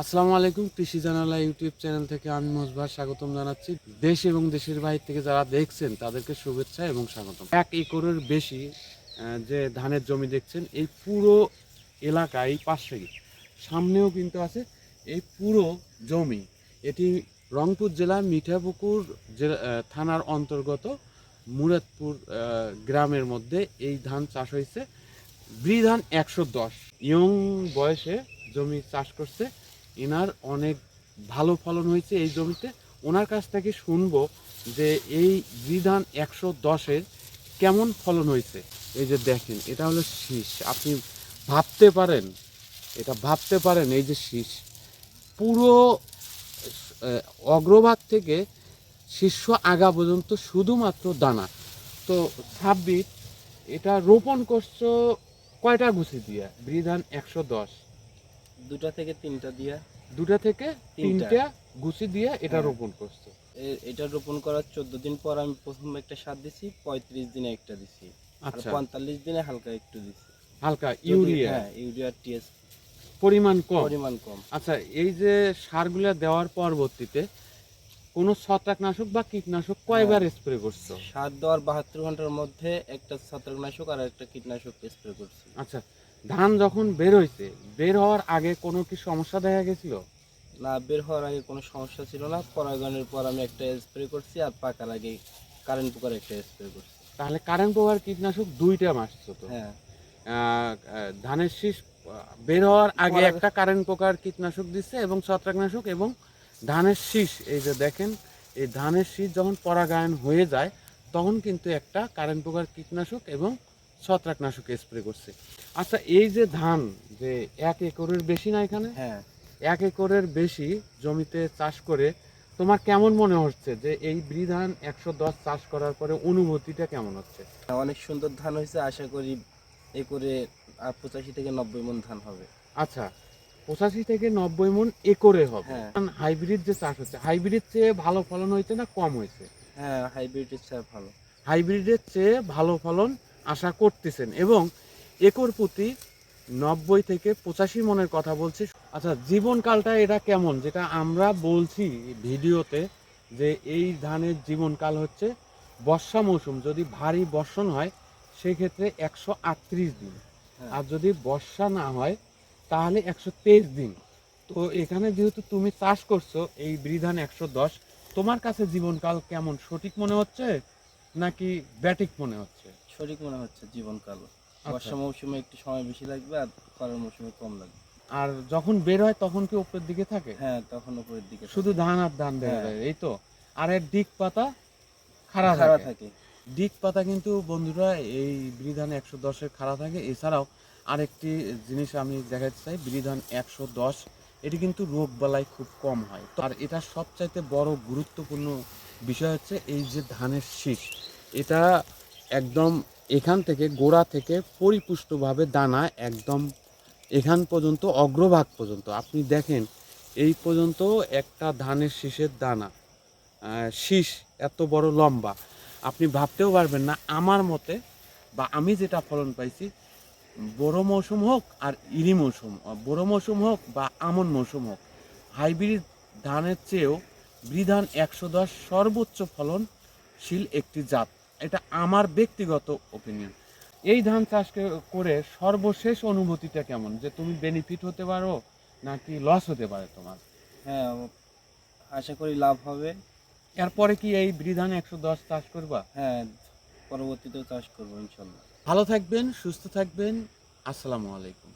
আসসালামু আলাইকুম, কৃষি জানালা ইউটিউব চ্যানেল থেকে আমি মোজবার স্বাগতম জানাচ্ছি। দেশ এবং দেশের বাইরে থেকে যারা দেখছেন, তাদেরকে শুভেচ্ছা এবং স্বাগতম। এক একরের বেশি যে ধানের জমি দেখছেন, এই পুরো এলাকা এই পাশে সামনেও কিন্তু আছে এই পুরো জমি। এটি রংপুর জেলার মিঠাপুকুর জেলা থানার অন্তর্গত মুরাদপুর গ্রামের মধ্যে এই ধান চাষ হয়েছে। ব্রি ধান একশো দশ। ইয়ং বয়সে জমি চাষ করছে। এনার অনেক ভালো ফলন হয়েছে এই জমিতে। ওনার কাছ থেকে শুনব যে এই ব্রি ধান একশো দশের কেমন ফলন হয়েছে। এই যে দেখেন, এটা হলো শীষ। আপনি ভাবতে পারেন, এটা ভাবতে পারেন, এই যে শীষ। পুরো অগ্রভাগ থেকে শীর্ষ আগা পর্যন্ত শুধুমাত্র দানা। তো ছাব্বিশ, এটা রোপণ করছ কয়টা গুছি দিয়া? বৃধান একশো দশ। দুটা থেকে তিনটা দিয়া দুটা থেকে তিনটা। গুছি দিয়ে এটা হ্যাঁ। রোপণ করছ। এটা রোপণ করার চোদ্দ দিন পর আমি প্রথম একটা সার দিছি পঁয়ত্রিশ দিনে একটা দিছি। আর আচ্ছা। পঁয়তাল্লিশ দিনে হালকা একটু দিছি। হালকা ইউরিয়া। হ্যাঁ ইউরিয়া টিএস পরিমাণ কম। পরিমাণ কম। আচ্ছা এই যে সারগুলো দেওয়ার পরবর্তীতে কোনো ছত্রাকনাশক বা কীটনাশক কয়বার হ্যাঁ। স্প্রে করছ? সার দেওয়ার বাহাত্তর ঘণ্টার মধ্যে একটা ছত্রাকনাশক আর একটা কীটনাশক স্প্রে করছি। আচ্ছা ধান যখন বের হয়েছে বের হওয়ার আগে কোনো কি সমস্যা দেখা গেছিল? না বের হওয়ার আগে কোনো সমস্যা ছিল না। পরাগণের পর আমি একটা স্প্রে করছি আর পাকার আগে কারেন্ট পোকার একটা স্প্রে করছি। তাহলে কারেন্ট পোকার কীটনাশক দুইটা মাসছো তো? হ্যাঁ। ধানের শীষ বের হওয়ার আগে একটা কারেন্ট পোকার কীটনাশক দিচ্ছে এবং ছত্রাকনাশক এবং ধানের শীষ। এই যে দেখেন এই ধানের শীষ যখন পরাগায়ন হয়ে যায় তখন কিন্তু একটা কারেন্ট পোকার কীটনাশক এবং ছত্রাকনাশক স্প্রে করছে। আচ্ছা এই যে ধান যে এক একরের বেশি না এখানে? হ্যাঁ। এক একরের বেশি জমিতে চাষ করে তোমার কেমন মনে হচ্ছে যে এই ব্রি ধান একশো দশ চাষ করার পরে অনুভূতিটা কেমন হচ্ছে? অনেক সুন্দর ধান হয়েছে আশা করি এ করে আর পঁচাশি থেকে নব্বই মন ধান হবে। আচ্ছা পঁচাশি থেকে নব্বই মন একরে হবে। হ্যাঁ। হাইব্রিড যে চাষ হচ্ছে হাইব্রিড চেয়ে ভালো ফলন হয়েছে না কম হয়েছে? হ্যাঁ হাইব্রিডের চার ভালো। হাইব্রিডের চেয়ে ভালো ফলন আশা করতেছেন এবং একর প্রতি নব্বই থেকে পঁচাশি মনের কথা বলছি। আচ্ছা জীবনকালটা এটা কেমন? যেটা আমরা বলছি ভিডিওতে যে এই ধানের জীবনকাল হচ্ছে বর্ষা মৌসুম। যদি ভারী বর্ষণ হয় সেক্ষেত্রে একশো আটত্রিশ দিন। হ্যাঁ। আর যদি বর্ষা না হয় তাহলে একশো তেইশ দিন। তো এখানে যেহেতু তুমি চাষ করছ এই বৃধান একশো দশ তোমার কাছে জীবনকাল কেমন? সঠিক মনে হচ্ছে নাকি ব্যাটিক মনে হচ্ছে? সঠিক মনে হচ্ছে জীবনকাল আচ্ছা। বর্ষা মৌসুমে একটু সময় বেশি লাগবে আর খরার মৌসুমে কম লাগবে। আর যখন বের হয় তখন কি উপরের দিকে থাকে? হ্যাঁ তখন উপরের দিকে শুধু ধান আর ধান দেখা হ্যাঁ। যায় এই তো? আর এর দিক পাতা খাড়া থাকে। থাকে। দিক পাতা কিন্তু বন্ধুরা এই বৃধান একশো দশের খাড়া থাকে। এছাড়াও আরেকটি জিনিস আমি দেখাতে চাই বৃধান একশো দশ এটি কিন্তু রোগ বালাই খুব কম হয়। আর এটা সবচাইতে বড় গুরুত্বপূর্ণ বিষয় হচ্ছে এই যে ধানের শীষ এটা একদম এখান থেকে গোড়া থেকে পরিপুষ্টভাবে দানা একদম এখান পর্যন্ত, অগ্রভাগ পর্যন্ত। আপনি দেখেন, এই পর্যন্ত একটা ধানের শীষের দানা শীষ এত বড় লম্বা। আপনি ভাবতেও পারবেন না, আমার মতে বা আমি যেটা ফলন পাইছি, বড় মৌসুম হোক আর ইরি মৌসুম, বড় মৌসুম হোক বা আমন মৌসুম হোক, হাইব্রিড ধানের চেয়েও বৃধান একশো দশ সর্বোচ্চ ফলনশীল একটি জাত। এটা আমার ব্যক্তিগত ওপিনিয়ন এই ধান চাষ করে সর্বশেষ অনুভূতিটা কেমন? যে তুমি বেনিফিট হতে পারো নাকি লস হতে পারে তোমার? হ্যাঁ আশা করি লাভ হবে। এরপরে কি এই বৃধান একশো দশ চাষ করবা? হ্যাঁ পরবর্তীতেও চাষ করব ইনশাল্লাহ। ভালো থাকবেন সুস্থ থাকবেন। আসসালামু আলাইকুম।